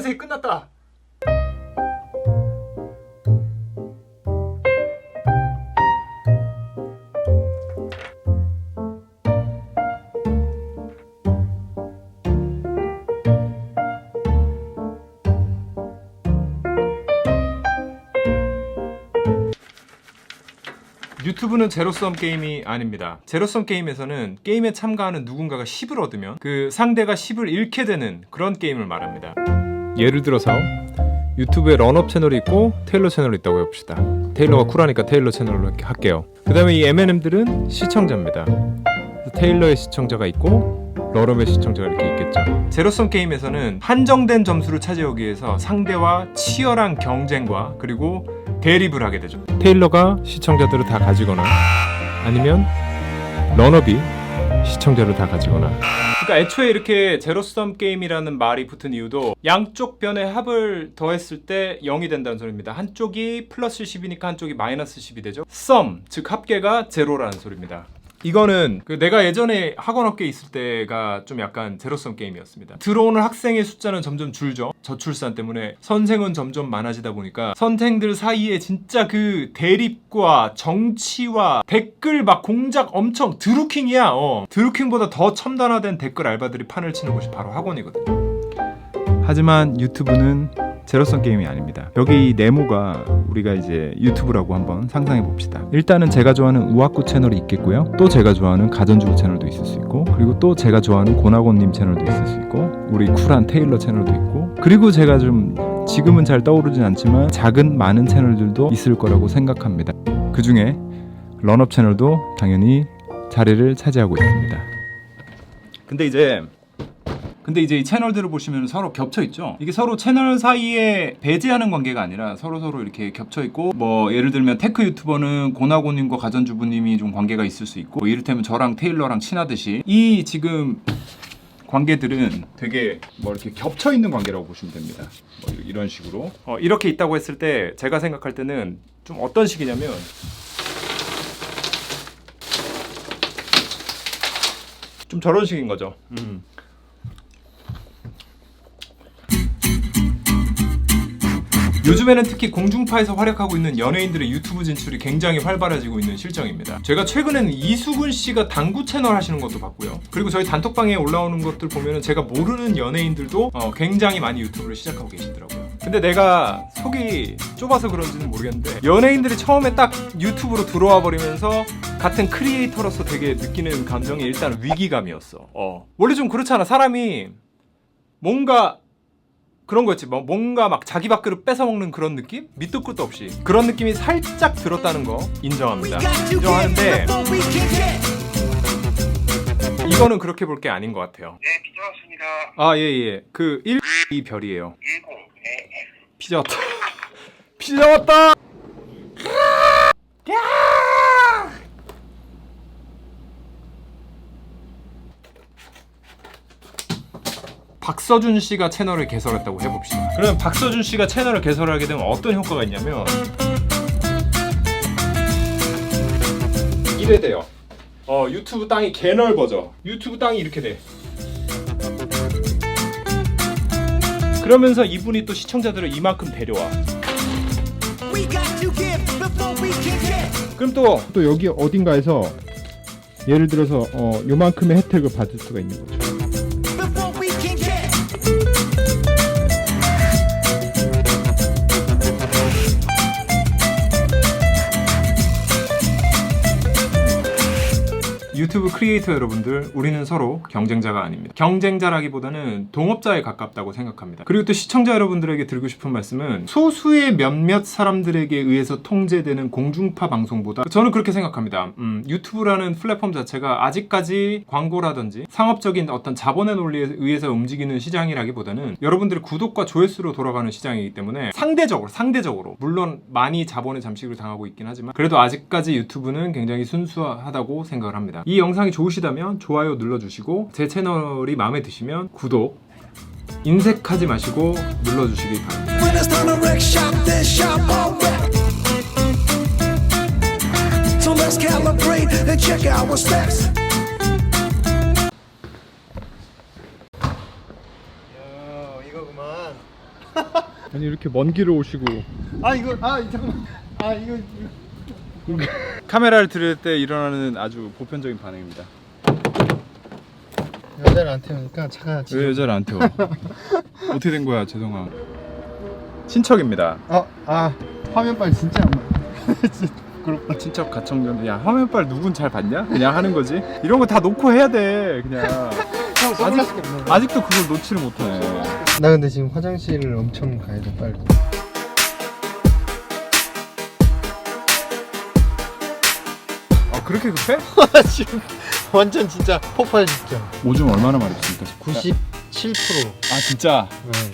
빨간색이 끝났다. 유튜브는 제로섬 게임이 아닙니다. 제로섬 게임에서는 게임에 참가하는 누군가가 10을 얻으면 그 상대가 10을 잃게 되는 그런 게임을 말합니다. 예를 들어서 유튜브에 런업 채널이 있고 테일러 채널이 있다고 해봅시다. 테일러가 쿨하니까 테일러 채널로 할게요. 그 다음에 이 M&M들은 시청자입니다. 테일러의 시청자가 있고 런업의 시청자가 이렇게 있겠죠. 제로섬 게임에서는 한정된 점수를 차지하기 위해서 상대와 치열한 경쟁과 그리고 대립을 하게 되죠. 테일러가 시청자들을 다 가지거나 아니면 런업이 시청자를 다 가지거나 그러니까 애초에 이렇게 제로섬 게임이라는 말이 붙은 이유도 양쪽 변의 합을 더했을 때 0이 된다는 소리입니다. 한쪽이 플러스 10이니까 한쪽이 마이너스 10이 되죠. 썸, 즉 합계가 제로라는 소리입니다. 이거는 그 내가 예전에 학원 업계에 있을 때가 좀 약간 제로섬 게임이었습니다. 들어오는 학생의 숫자는 점점 줄죠. 저출산 때문에 선생은 점점 많아지다 보니까 선생들 사이에 진짜 그 대립과 정치와 댓글 막 공작 엄청 드루킹이야. 어. 드루킹보다 더 첨단화된 댓글 알바들이 판을 치는 곳이 바로 학원이거든요. 하지만 유튜브는 제로섬 게임이 아닙니다. 여기 이 네모가 우리가 이제 유튜브라고 한번 상상해 봅시다. 일단은 제가 좋아하는 우아쿠 채널이 있겠고요. 또 제가 좋아하는 가전주부 채널도 있을 수 있고, 그리고 또 제가 좋아하는 고나곤님 채널도 있을 수 있고, 우리 쿨한 테일러 채널도 있고, 그리고 제가 좀 지금은 잘 떠오르진 않지만 작은 많은 채널들도 있을 거라고 생각합니다. 그 중에 런업 채널도 당연히 자리를 차지하고 있습니다. 근데 이제 근데 이제 이 채널들을 보시면 서로 겹쳐 있죠. 이게 서로 채널 사이에 배제하는 관계가 아니라 서로 서로 이렇게 겹쳐 있고 뭐 예를 들면 테크 유튜버는 고나고님과 가전주부님이 좀 관계가 있을 수 있고 뭐 이를테면 저랑 테일러랑 친하듯이 이 지금 관계들은 되게 뭐 이렇게 겹쳐 있는 관계라고 보시면 됩니다. 뭐 이런 식으로 어, 이렇게 있다고 했을 때 제가 생각할 때는 좀 어떤 식이냐면 좀 저런 식인 거죠. 음. 요즘에는 특히 공중파에서 활약하고 있는 연예인들의 유튜브 진출이 굉장히 활발해지고 있는 실정입니다. 제가 최근에는 이수근 씨가 당구 채널 하시는 것도 봤고요. 그리고 저희 단톡방에 올라오는 것들 보면은 제가 모르는 연예인들도 어, 굉장히 많이 유튜브를 시작하고 계시더라고요. 근데 내가 속이 좁아서 그런지는 모르겠는데 연예인들이 처음에 딱 유튜브로 들어와 버리면서 같은 크리에이터로서 되게 느끼는 감정이 일단 위기감이었어. 어. 원래 좀 그렇잖아. 사람이 뭔가 그런 거였지. 뭐 뭔가 막 자기 밥그릇 뺏어 먹는 그런 느낌? 밑도 끝도 없이 그런 느낌이 살짝 들었다는 거 인정합니다. 인정하는데 이거는 그렇게 볼 게 아닌 것 같아요. 네, 피자 왔습니다. 아 예 예. 그 1, 2 별이에요. 10. 네. 피자 왔다. 피자 왔다. 박서준 씨가 채널을 개설했다고 해봅시다. 그러면 박서준 씨가 채널을 개설하게 되면 어떤 효과가 있냐면 이래 돼요. 어 유튜브 땅이 개 넓어져. 유튜브 땅이 이렇게 돼. 그러면서 이분이 또 시청자들을 이만큼 데려와. 그럼 또 또 여기 어딘가에서 예를 들어서 어, 요만큼의 혜택을 받을 수가 있는 거죠. 유튜브 크리에이터 여러분들, 우리는 서로 경쟁자가 아닙니다. 경쟁자라기보다는 동업자에 가깝다고 생각합니다. 그리고 또 시청자 여러분들에게 드리고 싶은 말씀은 소수의 몇몇 사람들에게 의해서 통제되는 공중파 방송보다 저는 그렇게 생각합니다. 음, 유튜브라는 플랫폼 자체가 아직까지 광고라든지 상업적인 어떤 자본의 논리에 의해서 움직이는 시장이라기보다는 여러분들의 구독과 조회수로 돌아가는 시장이기 때문에 상대적으로 상대적으로 물론 많이 자본의 잠식을 당하고 있긴 하지만 그래도 아직까지 유튜브는 굉장히 순수하다고 생각을 합니다. 이 영상이 좋으시다면 좋아요 눌러주시고 제 채널이 마음에 드시면 구독 인색하지 마시고 눌러주시기 바랍니다. 아니 이렇게 먼 길을 오시고. 아 이거 아 잠깐만. 아 이거, 이거. 카메라를 들을 때 일어나는 아주 보편적인 반응입니다. 여자를 안 태우니까 차가 왜 지금 여자를 안 태워? 어떻게 된 거야, 재동아? 친척입니다. 어, 아 화면빨 진짜 안 맞아 진짜 부끄럽다 친척 가청전. 야 화면빨 누군 잘 봤냐? 그냥 하는 거지. 이런 거 다 놓고 해야 돼. 그냥 형 없나 아직도 그걸 놓지를 못하네. 나 근데 지금 화장실을 엄청 가야 돼 빨리 그렇게 급해? 지금 완전 진짜 폭발 직전 오줌 얼마나 마렵습니까? 97%아 진짜? 네.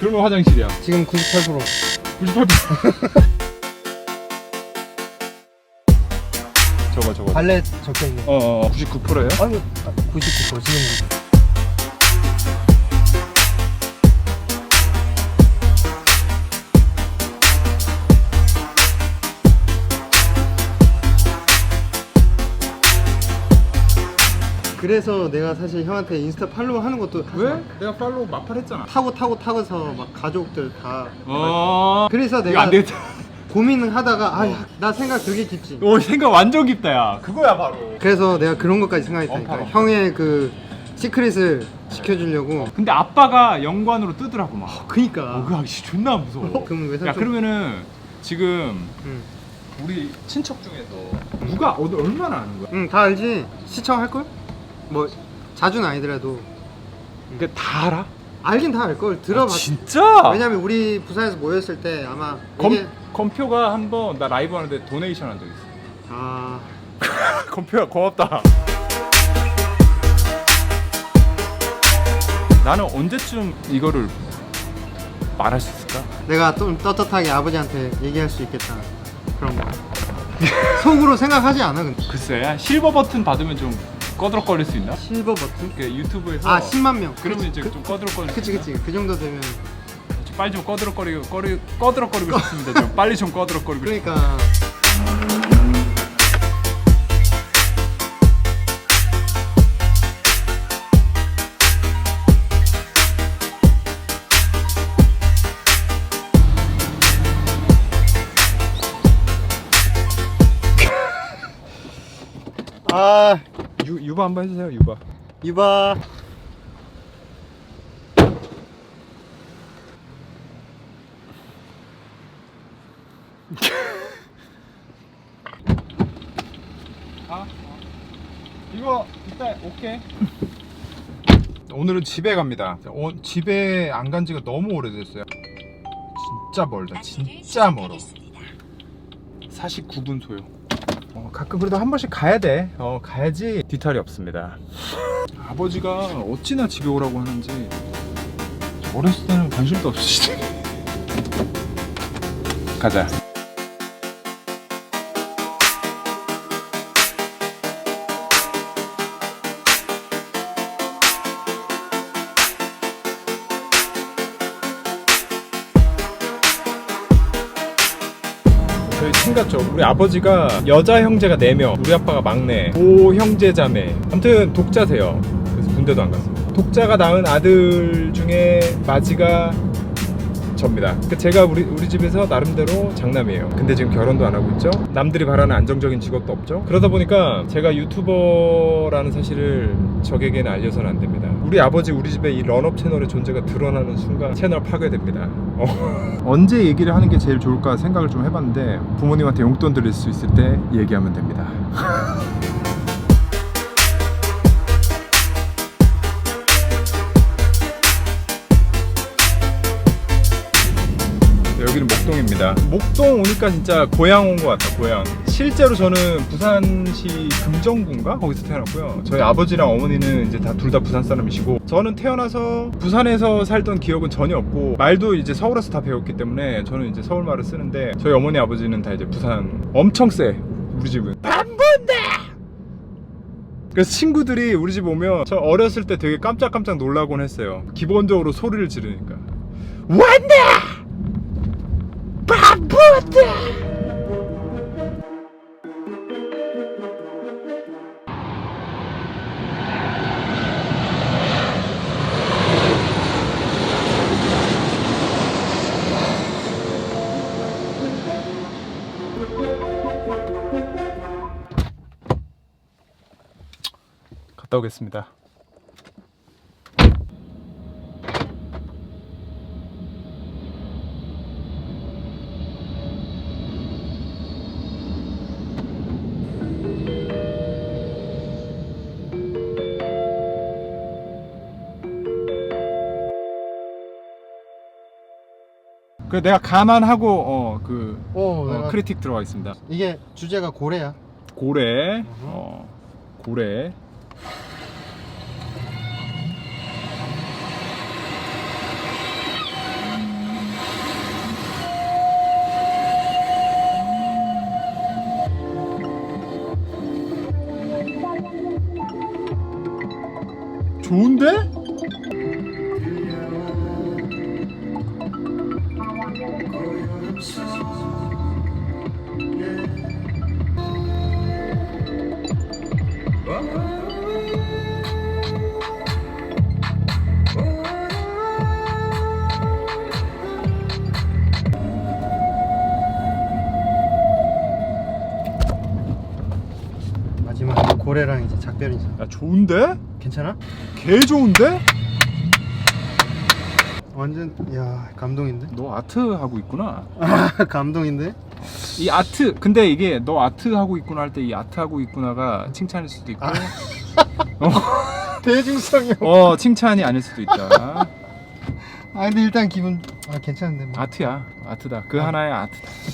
그러면 화장실이야. 지금 98% 98%. 저거 저거. 발레 적혀있네 어, 어 99%예요? 아니 99% 지금 그래서 내가 사실 형한테 인스타 팔로우 하는 것도. 왜? 내가 팔로우 마팔 했잖아. 타고 타고 타고서 막 가족들 다 어. 그래서 이거 내가 안 되겠다. 고민을 하다가 아 나 생각 되게 깊지 오 생각 완전 깊다 야. 그거야 바로. 그래서 내가 그런 것까지 생각했다니까 엄청, 엄청. 형의 그 시크릿을 지켜주려고 근데 아빠가 연관으로 뜨더라고 막. 그니까 어, 그 아저씨 존나 무서워. 어? 그럼 왜 야 삼촌- 그러면은 지금 응. 우리 친척 중에서 누가 어디 얼마나 아는 거야? 응, 다 알지? 시청할걸? 뭐 자주는 아니더라도 그다 알아? 알긴 다 알 걸 들어봤 아, 진짜? 왜냐면 우리 부산에서 모였을 때 아마 검, 이게 검표가 한 번 나 라이브 하는데 도네이션 한 적 있어. 아 검표야 고맙다. 나는 언제쯤 이거를 말할 수 있을까? 내가 좀 떳떳하게 아버지한테 얘기할 수 있겠다 그런 거 속으로 생각하지 않아 근데 글쎄 한 실버 버튼 받으면 좀 꺼드럭거릴 수 있나? 실버 버튼? 그 유튜브에서 아 10만 명 그러면 그치, 이제 그, 좀 꺼드럭거릴 그치 수 그치 그 정도 되면? 빨리 좀 꺼드럭거리고 꺼리, 꺼드럭거리고 싶습니다 좀 빨리 좀 꺼드럭거리고 싶 그러니까 아 유, 유바 한번 해주세요 유바. 이봐 이거 이따 오케이. 오늘은 집에 갑니다. 어, 집에 안 간 지가 너무 오래됐어요. 진짜 멀다. 진짜 멀어. 49분 소요 어, 가끔 그래도 한 번씩 가야 돼. 어, 가야지. 뒤탈이 없습니다. 아버지가 어찌나 집에 오라고 하는지 어렸을 때는 관심도 없으시더니 가자 저희 친가족 우리 아버지가 여자 형제가 4명 우리 아빠가 막내 오 형제 자매. 아무튼 독자세요. 그래서 군대도 안 갔어요. 독자가 낳은 아들 중에 마지가 접니다. 그 제가 우리, 우리 집에서 나름대로 장남이에요. 근데 지금 결혼도 안 하고 있죠? 남들이 바라는 안정적인 직업도 없죠? 그러다 보니까 제가 유튜버라는 사실을 적에게는 알려서는 안 됩니다 우리 아버지 우리 집에 이 런업 채널의 존재가 드러나는 순간 채널 파괴됩니다 어. 언제 얘기를 하는 게 제일 좋을까 생각을 좀 해봤는데 부모님한테 용돈 드릴 수 있을 때 얘기하면 됩니다 여기는 목동입니다. 목동 오니까 진짜 고향 온 것 같다. 고향. 실제로 저는 부산시 금정구인가 거기서 태어났고요. 저희 아버지랑 어머니는 이제 다 둘 다 부산 사람이시고 저는 태어나서 부산에서 살던 기억은 전혀 없고 말도 이제 서울에서 다 배웠기 때문에 저는 이제 서울 말을 쓰는데 저희 어머니 아버지는 다 이제 부산 엄청 세. 우리 집은 반본다. 그래서 친구들이 우리 집 오면 저 어렸을 때 되게 깜짝깜짝 놀라곤 했어요. 기본적으로 소리를 지르니까. 왔네! 갔다 오겠습니다. 그 내가 감안하고 어그 오, 어, 내가 크리틱 들어가겠습니다. 이게 주제가 고래야. 고래, 어, 고래. 작별 인사. 야 좋은데? 괜찮아? 개 좋은데? 완전 야 감동인데? 너 아트 하고 있구나. 감동인데? 이 아트 근데 이게 너 아트 하고 있구나 할 때 이 아트 하고 있구나가 칭찬일 수도 있고 대중성이. 어 칭찬이 아닐 수도 있다. 아 근데 일단 기분 아 괜찮은데 뭐. 아트야 아트다 그 하나의 아트다.